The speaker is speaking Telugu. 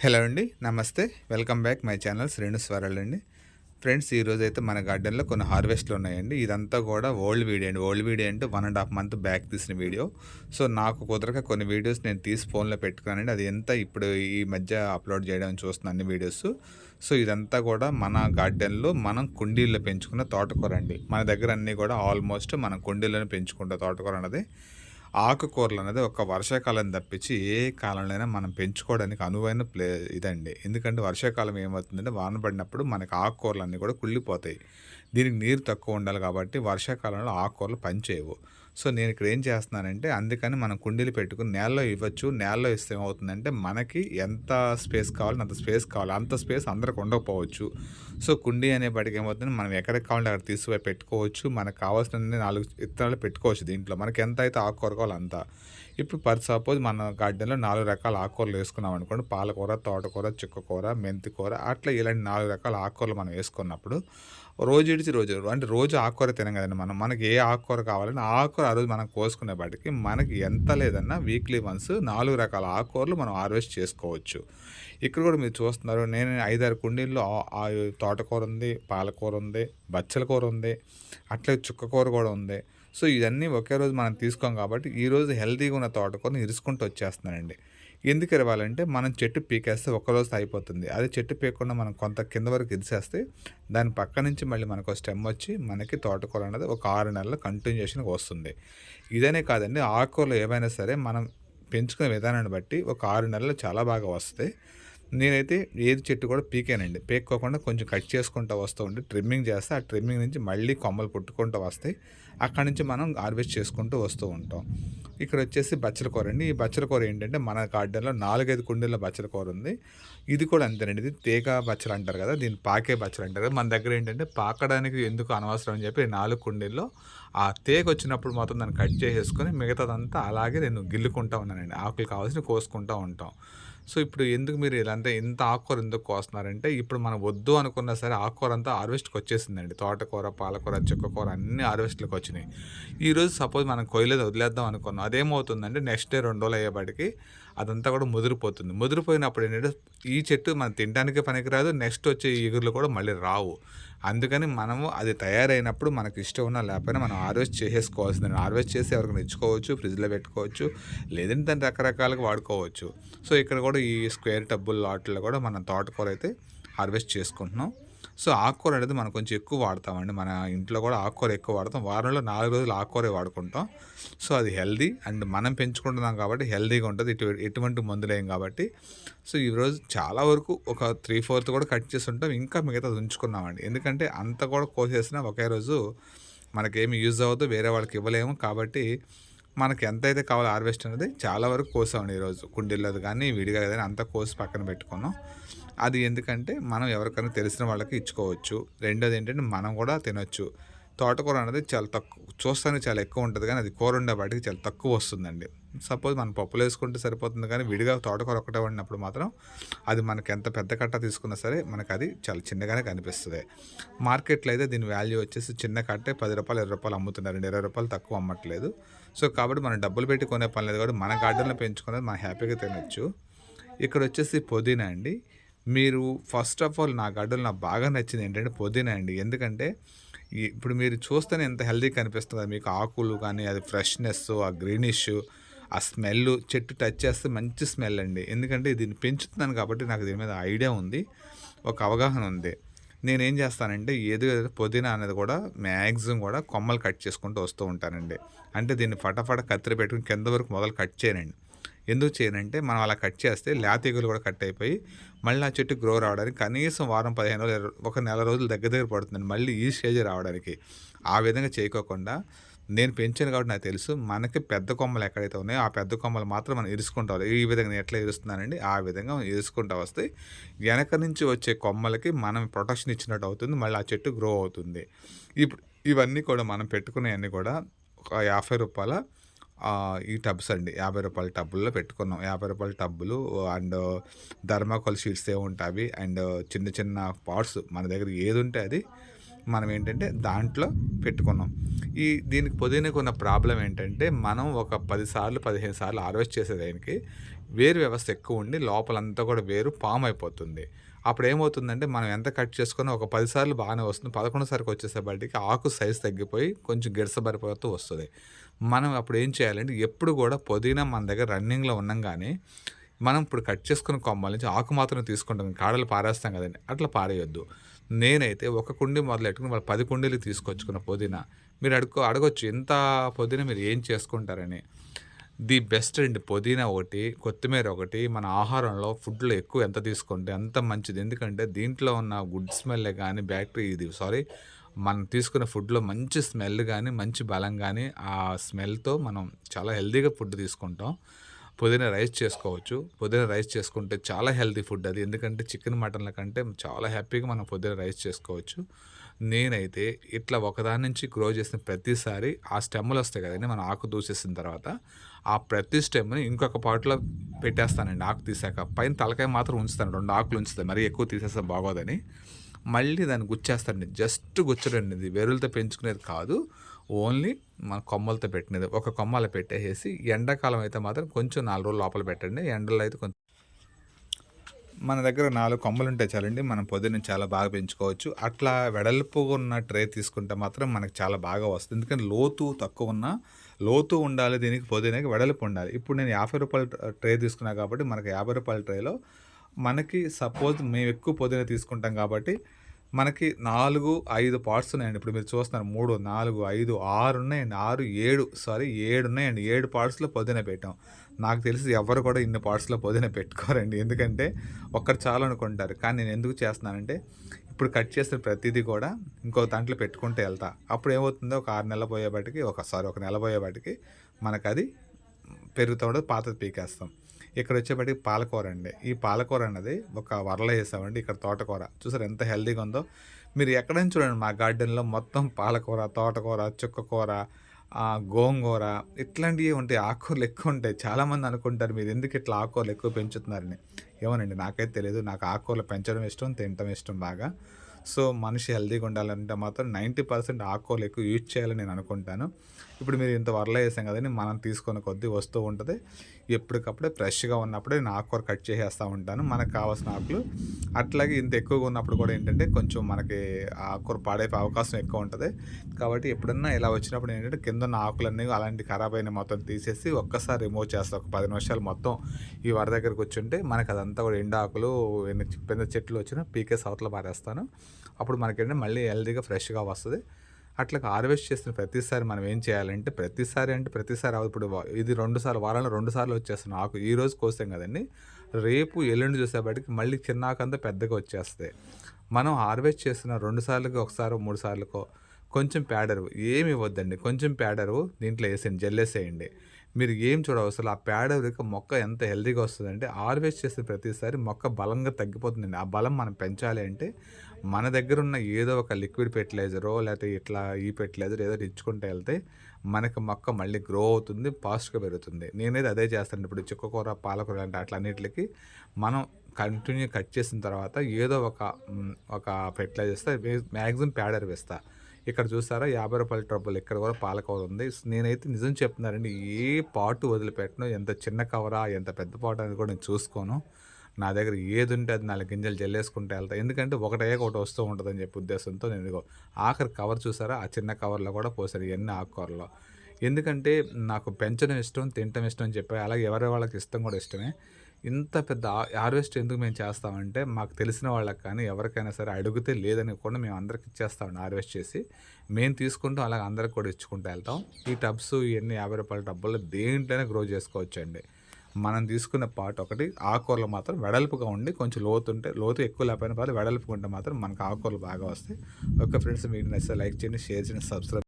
హలో అండి నమస్తే. Welcome back my channel Shrenu స్వరాలు అండి. ఫ్రెండ్స్ ఈరోజు అయితే మన గార్డెన్లో కొన్ని హార్వెస్ట్లు ఉన్నాయండి. ఇదంతా కూడా ఓల్డ్ వీడియో అండి. ఓల్డ్ వీడియో అంటే one and half month back తీసిన వీడియో. సో నాకు కుదరక కొన్ని వీడియోస్ నేను తీసి ఫోన్లో పెట్టుకున్నానండి. అది ఎంత ఇప్పుడు ఈ మధ్య అప్లోడ్ చేయడం చూస్తున్నాను అన్ని వీడియోస్. సో ఇదంతా కూడా మన గార్డెన్లో మనం కుండీల్లో పెంచుకున్న తోటకూర అండి. మన దగ్గర అన్నీ కూడా ఆల్మోస్ట్ మనం కుండీల్లోనే పెంచుకుంటాం తోటకూర అన్నది. ఆకుకూరలు అనేది ఒక వర్షాకాలం తప్పించి ఏ కాలంలోనైనా మనం పెంచుకోవడానికి అనువైన ప్లే ఇదండి. ఎందుకంటే వర్షాకాలం ఏమవుతుందంటే వాన పడినప్పుడు మనకి ఆకుకూరలు అన్నీ కూడా కుళ్ళిపోతాయి. దీనికి నీరు తక్కువ ఉండాలి కాబట్టి వర్షాకాలంలో ఆకుకూరలు పనిచేయవు. సో నేను ఇక్కడ ఏం చేస్తున్నానంటే అందుకని మనం కుండీలు పెట్టుకుని నేలలో ఇవ్వచ్చు. నేలలో ఇస్తే ఏమవుతుందంటే మనకి ఎంత స్పేస్ కావాలో అంత స్పేస్ కావాలి. అంత స్పేస్ అందరికి ఉండకపోవచ్చు. సో కుండీ అనే అనేప్పటికి ఏమవుతుంది మనం ఎక్కడికి కావాలంటే అక్కడ తీసుకుపోయి పెట్టుకోవచ్చు. మనకు కావాల్సిన నాలుగు విత్తనాలు పెట్టుకోవచ్చు దీంట్లో. మనకి ఎంత అయితే ఆకుకూర కావాలి అంత. ఇప్పుడు పర్ సపోజ్ మన గార్డెన్లో నాలుగు రకాల ఆకుకూరలు వేసుకున్నాం అనుకోండి. పాలకూర తోటకూర చిక్కకూర మెంతికూర అట్లా ఇలాంటి నాలుగు రకాల ఆకుకూరలు మనం వేసుకున్నప్పుడు రోజు ఇడిచి రోజు అంటే రోజు ఆకుకూర తినం కదండి మనం. మనకి ఏ ఆకుకూర కావాలని ఆకుకూర ఆ రోజు మనం కోసుకునే బట్టికి మనకి ఎంత లేదన్నా వీక్లీ వన్స్ నాలుగు రకాల ఆకుకూరలు మనం హార్వెస్ట్ చేసుకోవచ్చు. ఇక్కడ కూడా మీరు చూస్తున్నారు నేను ఐదారు కుండీల్లో ఆ తోటకూర ఉంది పాలకూర ఉంది బచ్చల కూర ఉంది అట్లే చుక్కకూర కూడా ఉంది. సో ఇవన్నీ ఒకే రోజు మనం తీసుకోం కాబట్టి ఈరోజు హెల్తీగా ఉన్న తోటకూరని ఇరుసుకుంటూ వచ్చేస్తున్నానండి. ఎందుకు ఇవ్వాలంటే మనం చెట్టు పీకేస్తే ఒక రోజు అయిపోతుంది అదే చెట్టు పీకకుండా మనం కొంత కింద వరకు ఇదిసేస్తే దాని పక్క నుంచి మళ్ళీ మనకు స్టెమ్ వచ్చి మనకి తోటకూర అనేది ఒక ఆరు నెలల కంటిన్యూషన్గా వస్తుంది. ఇదనే కాదండి ఆకుకూరలు ఏవైనా సరే మనం పెంచుకునే విధానాన్ని బట్టి ఒక ఆరు నెలలు చాలా బాగా వస్తాయి. నేనైతే ఏది చెట్టు కూడా పీకానండి. పీక్కోకుండా కొంచెం కట్ చేసుకుంటూ వస్తూ ఉండి ట్రిమ్మింగ్ చేస్తే ఆ ట్రిమ్మింగ్ నుంచి మళ్ళీ కొమ్మలు పుట్టుకుంటూ వస్తాయి. అక్కడి నుంచి మనం హార్వెస్ట్ చేసుకుంటూ వస్తూ ఉంటాం. ఇక్కడ వచ్చేసి బచ్చల కూర అండి. ఈ బచ్చల కూర ఏంటంటే మన గార్డెన్లో నాలుగైదు కుండీల బచ్చల కూర ఉంది. ఇది కూడా అంతేనండి. ఇది తీగ బచ్చలు అంటారు కదా దీన్ని పాకే బచ్చలు అంటారు కదా. మన దగ్గర ఏంటంటే పాకడానికి ఎందుకు అనవసరం అని చెప్పి నాలుగు కుండీల్లో ఆ తేగ వచ్చినప్పుడు మొత్తం దాన్ని కట్ చేసేసుకొని మిగతాదంతా అలాగే నేను గిల్లుకుంటా ఉన్నానండి. ఆకులు కావాల్సిన కోసుకుంటూ ఉంటాం. సో ఇప్పుడు ఎందుకు మీరు ఇలాంటి ఇంత ఆకుకూర ఎందుకు కోస్తున్నారంటే ఇప్పుడు మనం వద్దు అనుకున్నా సరే ఆకుకూర అంతా హార్వెస్ట్కి వచ్చేసిందండి. తోటకూర పాలకూర చుక్కకూర అన్ని హార్వెస్ట్లకు వచ్చినాయి. ఈరోజు సపోజ్ మనం కొయ్యలేదు వదిలేద్దాం అనుకున్నాం. అదేమవుతుందంటే నెక్స్ట్ డే రెండు రోజులు అయ్యేపాటికి అదంతా కూడా ముదిరిపోతుంది. ముదిరిపోయినప్పుడు ఏంటంటే ఈ చెట్టు మనం తినడానికే పనికిరాదు నెక్స్ట్ వచ్చే ఈగుర్లు కూడా మళ్ళీ రావు. అందుకని మనము అది తయారైనప్పుడు మనకి ఇష్టం ఉన్నా లేకపోయినా మనం హార్వెస్ట్ చేసేసుకోవాల్సింది. హార్వెస్ట్ చేసి ఎవరికి ఇచ్చుకోవచ్చు ఫ్రిడ్జ్లో పెట్టుకోవచ్చు లేదంటే దాన్ని రకరకాలుగా వాడుకోవచ్చు. సో ఇక్కడ కూడా ఈ స్క్వేర్ టబ్బుల్ లాట్లో కూడా మనం తోటకూర అయితే హార్వెస్ట్ చేసుకుంటున్నాం. సో ఆకుకూర అనేది మనం కొంచెం ఎక్కువ వాడతామండి. మన ఇంట్లో కూడా ఆకుకూర ఎక్కువ వాడతాం. వారంలో నాలుగు రోజులు ఆకుకూరే వాడుకుంటాం. సో అది హెల్దీ అండ్ మనం పెంచుకుంటున్నాం కాబట్టి హెల్దీగా ఉంటుంది. ఇటు ఎటువంటి మందులేం కాబట్టి. సో ఈరోజు చాలా వరకు ఒక త్రీ ఫోర్త్ కూడా కట్ చేసి ఉంటాం. ఇంకా మిగతాది ఉంచుకున్నామండి. ఎందుకంటే అంత కూడా కోసేసినా ఒకే రోజు మనకేమి యూజ్ అవ్వదు వేరే వాళ్ళకి ఇవ్వలేము. కాబట్టి మనకి ఎంత అయితే కావాలో హార్వెస్ట్ అనేది చాలా వరకు కోసామండి ఈరోజు. కుండీల్లో కానీ విడిగా కానీ అంతా కోసి పక్కన పెట్టుకున్నాం. అది ఎందుకంటే మనం ఎవరికైనా తెలిసిన వాళ్ళకి ఇచ్చుకోవచ్చు. రెండోది ఏంటంటే మనం కూడా తినొచ్చు. తోటకూర అనేది చాలా తక్కువ చూస్తానే చాలా ఎక్కువ ఉంటుంది కానీ అది కూర ఉండే వాటికి చాలా తక్కువ వస్తుందండి. సపోజ్ మనం పప్పులు వేసుకుంటే సరిపోతుంది కానీ విడిగా తోటకూర ఒకటే వండినప్పుడు మాత్రం అది మనకి ఎంత పెద్ద కట్ట తీసుకున్నా సరే మనకు అది చాలా చిన్నగానే కనిపిస్తుంది. మార్కెట్లో అయితే దీని వాల్యూ వచ్చేసి చిన్న కట్టే పది రూపాయలు ఇరవై రూపాయలు అమ్ముతున్నారండి ఇరవై రూపాయలు తక్కువ అమ్మట్లేదు. సో కాబట్టి మనం డబ్బులు పెట్టి కొనే పని లేదు కాబట్టి మన గార్డెన్లో పెంచుకునేది మనం హ్యాపీగా తినచ్చు. ఇక్కడ వచ్చేసి పుదీనా అండి. మీరు ఫస్ట్ ఆఫ్ ఆల్ నా గార్డెన్లో నాకు బాగా నచ్చింది ఏంటంటే పుదీనా అండి. ఎందుకంటే ఇప్పుడు మీరు చూస్తేనే ఎంత హెల్దీ కనిపిస్తుంది. మీకు ఆకులు కానీ అది ఫ్రెష్నెస్ ఆ గ్రీనిష్ ఆ స్మెల్ చెట్టు టచ్ చేస్తే మంచి స్మెల్ అండి. ఎందుకంటే దీన్ని పెంచుతున్నాను కాబట్టి నాకు దీని మీద ఐడియా ఉంది. ఒక అవగాహన ఉంది. నేనేం చేస్తానంటే ఏదో ఏదో పుదీనా అనేది కూడా మ్యాక్సిమం కూడా కొమ్మలు కట్ చేసుకుంటూ వస్తూ ఉంటానండి. అంటే దీన్ని ఫటాఫట కత్తిరి పెట్టుకుని కింద వరకు మొదలు కట్ చేయనండి. ఎందుకు చేయనంటే మనం అలా కట్ చేస్తే లేతీగలు కూడా కట్ అయిపోయి మళ్ళీ ఆ చెట్టు గ్రో రావడానికి కనీసం వారం పదిహేను రోజులు ఒక నెల రోజులు దగ్గర దగ్గర పడుతుంది మళ్ళీ ఈ స్టేజ్ రావడానికి. ఆ విధంగా చేయకోకుండా నేను పెంచాను కాబట్టి నాకు తెలుసు. మనకి పెద్ద కొమ్మలు ఎక్కడైతే ఉన్నాయో ఆ పెద్ద కొమ్మలు మాత్రం మనం ఇరుసుకుంటాం ఈ విధంగా నేను ఎట్లా ఇరుస్తున్నానండి? ఆ విధంగా మనం ఇరుసుకుంటా వస్తే వెనక నుంచి వచ్చే కొమ్మలకి మనం ప్రొటెక్షన్ ఇచ్చినట్టు అవుతుంది. మళ్ళీ ఆ చెట్టు గ్రో అవుతుంది. ఇప్పుడు ఇవన్నీ కూడా మనం పెట్టుకునేవన్నీ కూడా ఒక యాభై రూపాయల ఈ టబ్స్ అండి. యాభై రూపాయల టబ్బుల్లో పెట్టుకున్నాం. యాభై రూపాయల టబ్బులు అండ్ ధర్మాకోల్ షీట్స్ ఏ ఉంటాయి అండ్ చిన్న చిన్న పాట్స్ మన దగ్గర ఏది ఉంటే అది మనం ఏంటంటే దాంట్లో పెట్టుకున్నాం. ఈ దీనికి పుదీనాకు ఉన్న ప్రాబ్లం ఏంటంటే మనం ఒక పది సార్లు పదిహేను సార్లు హార్వెస్ట్ చేసేదానికి వేరు వ్యవస్థ ఎక్కువ ఉండి లోపలంతా కూడా వేరు పామ్ అయిపోతుంది. అప్పుడు ఏమవుతుందంటే మనం ఎంత కట్ చేసుకున్నా ఒక పది సార్లు బాగానే వస్తుంది. పదకొండు వచ్చేసే వచ్చేసేపటికి ఆకు సైజ్ తగ్గిపోయి కొంచెం గిడసబరిపోతూ వస్తుంది. మనం అప్పుడు ఏం చేయాలంటే ఎప్పుడు కూడా పుదీనా మన దగ్గర రన్నింగ్లో ఉన్నాగానే మనం ఇప్పుడు కట్ చేసుకున్న కొమ్మల నుంచి ఆకు మాత్రం తీసుకుంటాం. కాడలు పారేస్తాం కదండి. అట్లా పారేయొద్దు. నేనైతే ఒక కుండీ మొదలెట్టుకుని వాళ్ళు పది కుండీలు తీసుకొచ్చుకున్న పుదీనా. మీరు అడుగు అడగొచ్చు ఎంత పుదీనా మీరు ఏం చేసుకుంటారని. ది బెస్ట్ అండి పుదీనా ఒకటి కొత్తిమీర ఒకటి మన ఆహారంలో ఫుడ్లో ఎక్కువ ఎంత తీసుకుంటే అంత మంచిది. ఎందుకంటే దీంట్లో ఉన్న గుడ్ స్మెల్ కానీ బ్యాక్టీరియా ఇది సారీ మనం తీసుకున్న ఫుడ్లో మంచి స్మెల్ కానీ మంచి బలం కానీ ఆ స్మెల్తో మనం చాలా హెల్తీగా ఫుడ్ తీసుకుంటాం. పుదీనా రైస్ చేసుకోవచ్చు. పుదీనా రైస్ చేసుకుంటే చాలా హెల్తీ ఫుడ్ అది. ఎందుకంటే చికెన్ మటన్ల కంటే చాలా హ్యాపీగా మనం పుదీనా రైస్ చేసుకోవచ్చు. నేనైతే ఇట్లా ఒకదాని నుంచి గ్రో చేసిన ప్రతిసారి ఆ స్టెమ్లు వస్తాయి కదండి మనం ఆకు దూసేసిన తర్వాత. ఆ ప్రతి స్టెమ్ని ఇంకొక పాట్లో పెట్టేస్తానండి ఆకు తీసాక. పైన తలకాయ మాత్రం ఉంచుతాను రెండు ఆకులు ఉంచుతాయి మరీ ఎక్కువ తీసేస్తే బాగోదని. మళ్ళీ దాన్ని గుచ్చేస్తానండి జస్ట్ గుచ్చడండి ఇది వేరులతో పెంచుకునేది కాదు. ఓన్లీ మన కొమ్మలతో పెట్టినది. ఒక కొమ్మలు పెట్టేసి ఎండాకాలం అయితే మాత్రం కొంచెం నాలుగు రోజులు లోపల పెట్టండి. ఎండలో అయితే కొంచెం మన దగ్గర నాలుగు కొమ్మలు ఉంటే చాలండి. మనం పొద్దున్న చాలా బాగా పెంచుకోవచ్చు. అట్లా వెడల్పుగా ఉన్న ట్రే తీసుకుంటే మాత్రం మనకు చాలా బాగా వస్తుంది. ఎందుకంటే లోతు తక్కువ ఉన్న లోతు ఉండాలి దీనికి పొద్దునకి వెడల్పు ఉండాలి. ఇప్పుడు నేను యాభై రూపాయల ట్రే తీసుకున్నా కాబట్టి మనకి యాభై రూపాయల ట్రేలో మనకి సపోజ్ మేము ఎక్కువ పొద్దున తీసుకుంటాం కాబట్టి మనకి నాలుగు ఐదు పార్ట్స్ ఉన్నాయండి. ఇప్పుడు మీరు చూస్తున్నారు మూడు నాలుగు ఐదు ఆరు ఉన్నాయండి. ఆరు ఏడు సారీ ఏడు ఉన్నాయండి. ఏడు పార్ట్స్లో పొద్దున పెట్టాం. నాకు తెలిసి ఎవరు కూడా ఇన్ని పార్ట్స్లో పొద్దున పెట్టుకోరండి. ఎందుకంటే ఒక్కరు చాలనుకుంటారు కానీ నేను ఎందుకు చేస్తున్నానంటే ఇప్పుడు కట్ చేసిన ప్రతిదీ కూడా ఇంకో దాంట్లో పెట్టుకుంటూ వెళ్తా. అప్పుడు ఏమవుతుందో ఒక ఆరు నెలలు పోయేపాటికి ఒక సారీ ఒక నెల పోయేపాటికి మనకు అది పెరుగుతూ ఉండదు పాత పీకేస్తాం. ఇక్కడ వచ్చేప్పటికి పాలకూర అండి ఈ పాలకూర అన్నది ఒక వరల వేసామండి ఇక్కడ తోటకూర. చూసారు ఎంత హెల్దీగా ఉందో? మీరు ఎక్కడైనా చూడండి మా గార్డెన్లో మొత్తం పాలకూర తోటకూర చుక్కకూర గోంగూర ఇట్లాంటివి ఉంటాయి. ఆకుకూరలు ఎక్కువ ఉంటాయి. చాలామంది అనుకుంటారు మీరు ఎందుకు ఇట్లా ఆకుకూరలు ఎక్కువ పెంచుతున్నారని. ఏమోనండి నాకైతే తెలియదు నాకు ఆకుకూరలు పెంచడం ఇష్టం తినటం ఇష్టం బాగా. సో మనిషి హెల్దీగా ఉండాలంటే మాత్రం నైంటీ పర్సెంట్ ఆకుకూరలు ఎక్కువ యూజ్ చేయాలని నేను అనుకుంటాను. ఇప్పుడు మీరు ఇంత వరలో వేసాం కదండి మనం తీసుకున్న కొద్దీ వస్తూ ఉంటుంది. ఎప్పటికప్పుడే ఫ్రెష్గా ఉన్నప్పుడే నేను ఆకుకూర కట్ చేసేస్తూ ఉంటాను. మనకు కావాల్సిన ఆకులు. అట్లాగే ఇంత ఎక్కువగా ఉన్నప్పుడు కూడా ఏంటంటే కొంచెం మనకి ఆకుకూర పాడైపోయే అవకాశం ఎక్కువ ఉంటుంది. కాబట్టి ఎప్పుడన్నా ఇలా వచ్చినప్పుడు ఏంటంటే కింద ఉన్న ఆకులన్నీ అలాంటి ఖరాబ్ అయిన మొత్తం తీసేసి ఒక్కసారి రిమూవ్ చేస్తాం. ఒక పది నిమిషాలు మొత్తం ఈ వర దగ్గరకు ఉంటే మనకి అదంతా కూడా ఎండ ఆకులు ఎన్ని పెద్ద చెట్లు వచ్చినా పీకే సౌత్లో పారేస్తాను. అప్పుడు మనకేంటంటే మళ్ళీ హెల్దీగా ఫ్రెష్గా వస్తుంది. అట్లా హార్వెస్ట్ చేసిన ప్రతిసారి మనం ఏం చేయాలంటే ప్రతిసారి అంటే ప్రతిసారి ఇప్పుడు ఇది రెండు సార్లు వారాలు రెండు సార్లు వచ్చేస్తుంది ఆకు ఈ రోజు కోసాం కదండి. రేపు ఎల్లుండి చూసేపటికి మళ్ళీ చిన్నాకంతా పెద్దగా వచ్చేస్తాయి. మనం హార్వెస్ట్ చేసిన రెండు సార్లకి ఒకసారి మూడు సార్లకో కొంచెం ప్యాడరు ఏమి ఇవ్వద్దండి. కొంచెం ప్యాడరు దీంట్లో వేసేయండి జల్లేసేయండి మీరు ఏం చూడవసలు ఆ పేడ మొక్క ఎంత హెల్దీగా వస్తుందంటే హార్వెస్ట్ చేసిన ప్రతిసారి మొక్క బలంగా తగ్గిపోతుందండి. ఆ బలం మనం పెంచాలి అంటే మన దగ్గర ఉన్న ఏదో ఒక లిక్విడ్ ఫెర్టిలైజరో లేకపోతే ఇట్లా ఈ ఫెర్టిలైజర్ ఏదో ఇచ్చుకుంటూ వెళ్తే మనకి మొక్క మళ్ళీ గ్రో అవుతుంది ఫాస్ట్గా పెరుగుతుంది. నేనైతే అదే చేస్తాను. ఇప్పుడు చిక్కకూర పాలకూర అంటే అట్లన్నిటికి మనం కంటిన్యూ కట్ చేసిన తర్వాత ఏదో ఒక ఒక ఫెర్టిలైజర్ మ్యాక్సిమం ప్యాడర్ వేస్తా. ఇక్కడ చూస్తారా యాభై రూపాయల ట్రబుల్ ఇక్కడ కూడా పాలకూర ఉంది. నేనైతే నిజం చెప్తున్నానండి ఏ పాటు వదిలిపెట్టను ఎంత చిన్న కవరా ఎంత పెద్ద పాటు అనేది కూడా నేను చూసుకోను. నా దగ్గర ఏది ఉంటే అది నాలుగు గింజలు జల్లేసుకుంటే వెళ్తా. ఎందుకంటే ఒకటే ఒకటి వస్తూ ఉంటుందని చెప్పి ఉద్దేశంతో నేను ఇదిగో ఆఖరి కవర్ చూసారా? ఆ చిన్న కవర్లో కూడా పోసారు ఇవన్నీ ఆకుకూరలో ఎందుకంటే నాకు పెంచడం ఇష్టం తినటం ఇష్టం అని చెప్పి అలాగే ఎవరి వాళ్ళకి ఇష్టం కూడా ఇష్టమే. ఇంత పెద్ద హార్వెస్ట్ ఎందుకు మేము చేస్తామంటే మాకు తెలిసిన వాళ్ళకి కానీ ఎవరికైనా సరే అడిగితే లేదని కూడా మేము అందరికి ఇచ్చేస్తామండి హార్వెస్ట్ చేసి. మేము తీసుకుంటాం అలాగే అందరికి కూడా ఇచ్చుకుంటూ వెళ్తాం. ఈ టబ్స్ ఇవన్నీ యాభై రూపాయల టబ్బుల్లో దేంట్లోనే గ్రో చేసుకోవచ్చండి. మనం తీసుకున్న పార్ట్ ఒకటి ఆకుకూరలు మాత్రం వెడల్పుగా ఉండి కొంచెం లోతు ఉంటే లోతు ఎక్కువ లేకపోయినా పర్లేదు వెడల్పుగా ఉంటే మాత్రం మనకు ఆకుకూరలు బాగా వస్తాయి. ఒక ఫ్రెండ్స్ మీకు నచ్చితే లైక్ చేయండి షేర్ చేయండి సబ్స్క్రైబ్